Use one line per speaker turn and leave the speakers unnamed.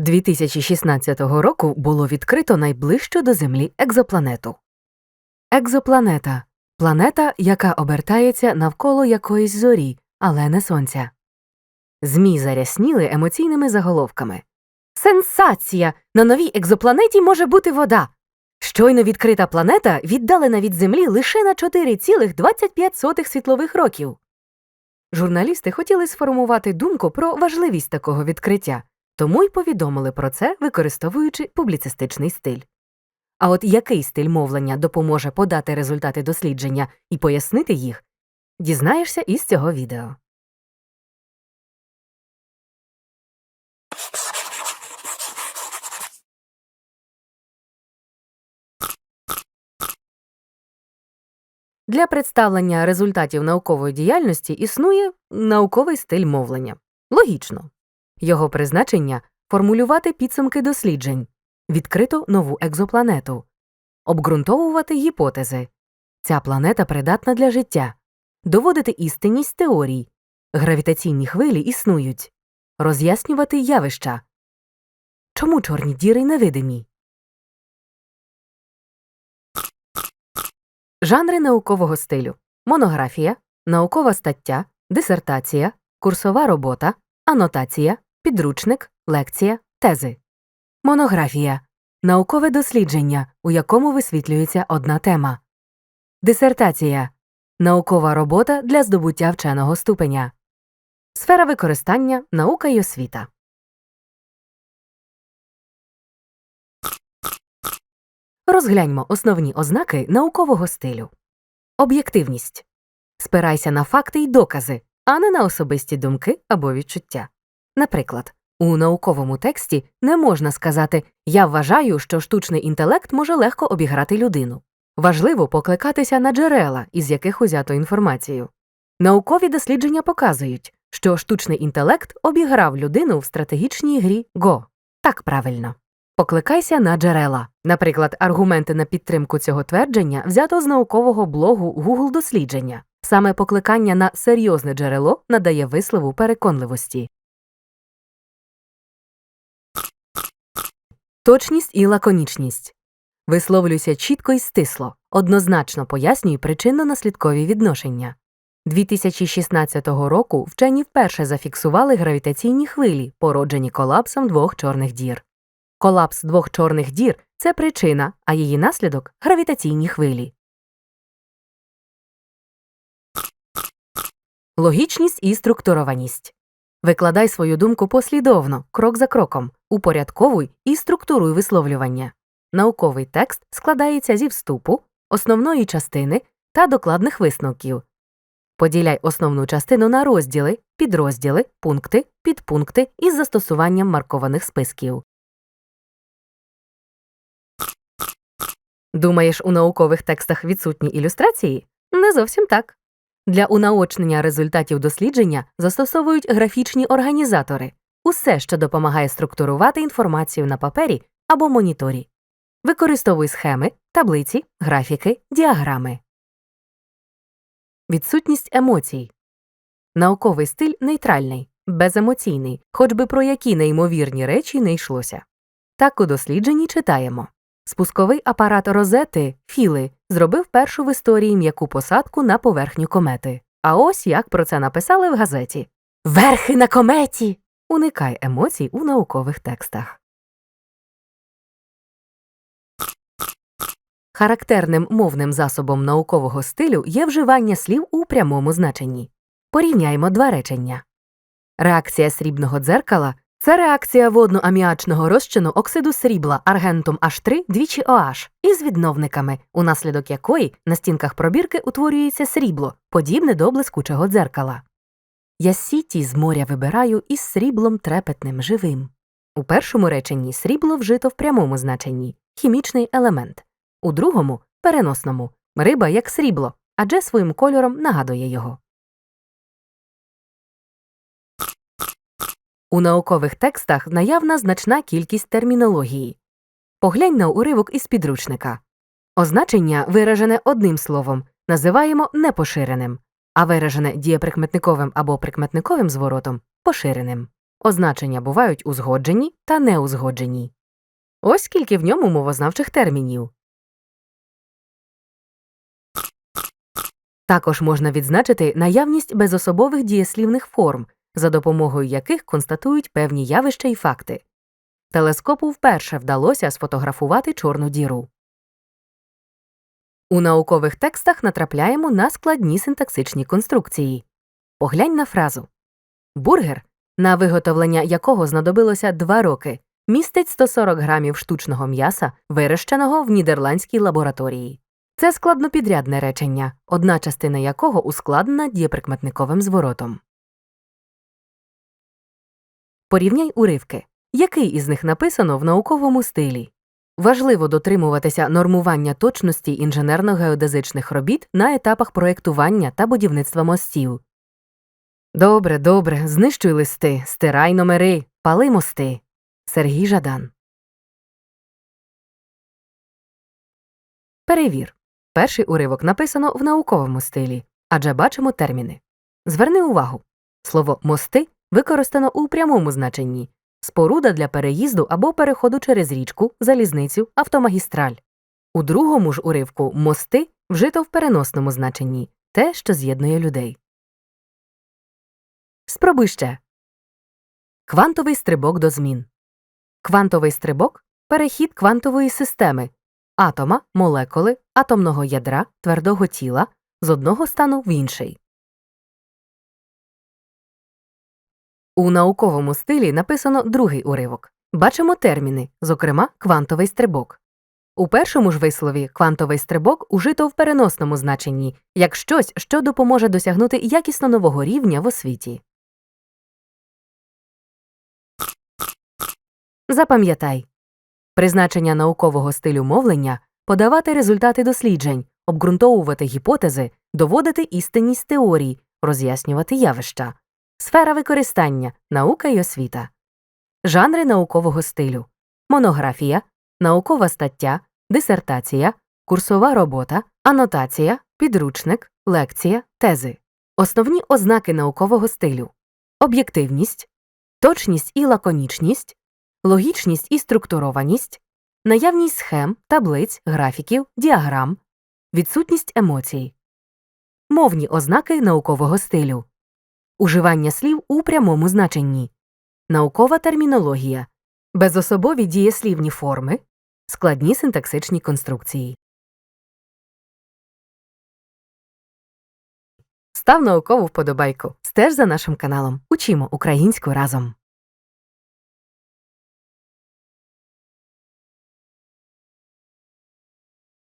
2016 року було відкрито найближчу до Землі екзопланету. Екзопланета планета, яка обертається навколо якоїсь зорі, але не сонця. ЗМІ зарясніли емоційними заголовками. Сенсація! На новій екзопланеті може бути вода. Щойно відкрита планета віддалена від Землі лише на 4,25 світлових років. Журналісти хотіли сформувати думку про важливість такого відкриття, тому й повідомили про це, використовуючи публіцистичний стиль. А от який стиль мовлення допоможе подати результати дослідження і пояснити їх, дізнаєшся із цього відео. Для представлення результатів наукової діяльності існує науковий стиль мовлення. Логічно. Його призначення формулювати підсумки досліджень, відкрито нову екзопланету, обґрунтовувати гіпотези. Ця планета придатна для життя, доводити істинність теорій, гравітаційні хвилі існують, роз'яснювати явища. Чому чорні діри невидимі? Жанри наукового стилю монографія, наукова стаття, дисертація, курсова робота, анотація, підручник, лекція, тези. Монографія наукове дослідження, у якому висвітлюється одна тема. Дисертація наукова робота для здобуття вченого ступеня. Сфера використання наука й освіта. Розгляньмо основні ознаки наукового стилю. Об'єктивність. Спирайся на факти й докази, а не на особисті думки або відчуття. Наприклад, у науковому тексті не можна сказати Я вважаю, що штучний інтелект може легко обіграти людину. Важливо покликатися на джерела, із яких узято інформацію. Наукові дослідження показують, що штучний інтелект обіграв людину в стратегічній грі Го. Так правильно. Покликайся на джерела. Наприклад, аргументи на підтримку цього твердження взято з наукового блогу Google дослідження. Саме покликання на серйозне джерело надає вислову переконливості. Точність і лаконічність. Висловлюйся чітко і стисло, однозначно пояснюй причинно-наслідкові відношення. 2016 року вчені вперше зафіксували гравітаційні хвилі, породжені колапсом двох чорних дір. Колапс двох чорних дір це причина, а її наслідок гравітаційні хвилі. Логічність і структурованість. Викладай свою думку послідовно, крок за кроком, упорядковуй і структуруй висловлювання. Науковий текст складається зі вступу, основної частини та докладних висновків. Поділяй основну частину на розділи, підрозділи, пункти, підпункти із застосуванням маркованих списків. Думаєш, у наукових текстах відсутні ілюстрації? Не зовсім так. Для унаочнення результатів дослідження застосовують графічні організатори усе, що допомагає структурувати інформацію на папері або моніторі. Використовуй схеми, таблиці, графіки, діаграми. Відсутність емоцій. Науковий стиль нейтральний, беземоційний, хоч би про які неймовірні речі не йшлося. Так у дослідженні читаємо. Спусковий апарат розети Філи зробив першу в історії м'яку посадку на поверхню комети. А ось як про це написали в газеті Верхи на кометі. Уникай емоцій у наукових текстах. Характерним мовним засобом наукового стилю є вживання слів у прямому значенні. Порівняймо два речення. Реакція срібного дзеркала це реакція водно-аміачного розчину оксиду срібла аргентум H3 двічі OH із відновниками, унаслідок якої на стінках пробірки утворюється срібло, подібне до блискучого дзеркала. Я сіті з моря вибираю із сріблом трепетним живим. У першому реченні срібло вжито в прямому значенні хімічний елемент, у другому переносному риба як срібло, адже своїм кольором нагадує його. У наукових текстах наявна значна кількість термінології. Поглянь на уривок із підручника. Означення, виражене одним словом, називаємо непоширеним, а виражене дієприкметниковим або прикметниковим зворотом поширеним. Означення бувають узгоджені та неузгоджені. Ось скільки в ньому мовознавчих термінів. Також можна відзначити наявність безособових дієслівних форм, за допомогою яких констатують певні явища і факти. Телескопу вперше вдалося сфотографувати чорну діру. У наукових текстах натрапляємо на складні синтаксичні конструкції. Поглянь на фразу Бургер, на виготовлення якого знадобилося 2 роки, містить 140 грамів штучного м'яса, вирощеного в нідерландській лабораторії. Це складнопідрядне речення, одна частина якого ускладнена дієприкметниковим зворотом. Порівняй уривки. Який із них написано в науковому стилі? Важливо дотримуватися нормування точності інженерно-геодезичних робіт на етапах проєктування та будівництва мостів. Добре, добре, знищуй листи, стирай номери, пали мости. Сергій Жадан. Перевір. Перший уривок написано в науковому стилі, адже бачимо терміни. Зверни увагу. Слово мости використано у прямому значенні споруда для переїзду або переходу через річку, залізницю, автомагістраль. У другому ж уривку мости вжито в переносному значенні те, що з'єднує людей. Спробуй ще. Квантовий стрибок до змін. Квантовий стрибок перехід квантової системи атома, молекули, атомного ядра, твердого тіла з одного стану в інший. У науковому стилі написано другий уривок. Бачимо терміни, зокрема, квантовий стрибок. У першому ж вислові квантовий стрибок ужито в переносному значенні як щось, що допоможе досягнути якісно нового рівня в освіті. Запам'ятай призначення наукового стилю мовлення подавати результати досліджень, обґрунтовувати гіпотези, доводити істинність теорій, роз'яснювати явища, сфера використання, наука й освіта, жанри наукового стилю, монографія, наукова стаття, дисертація, курсова робота, анотація, підручник, лекція, тези, основні ознаки наукового стилю, об'єктивність, точність і лаконічність, логічність і структурованість, наявність схем, таблиць, графіків, діаграм, відсутність емоцій, мовні ознаки наукового стилю, уживання слів у прямому значенні, наукова термінологія, безособові дієслівні форми, складні синтаксичні конструкції. Став наукову вподобайку. Стеж за нашим каналом. Учимо українську разом.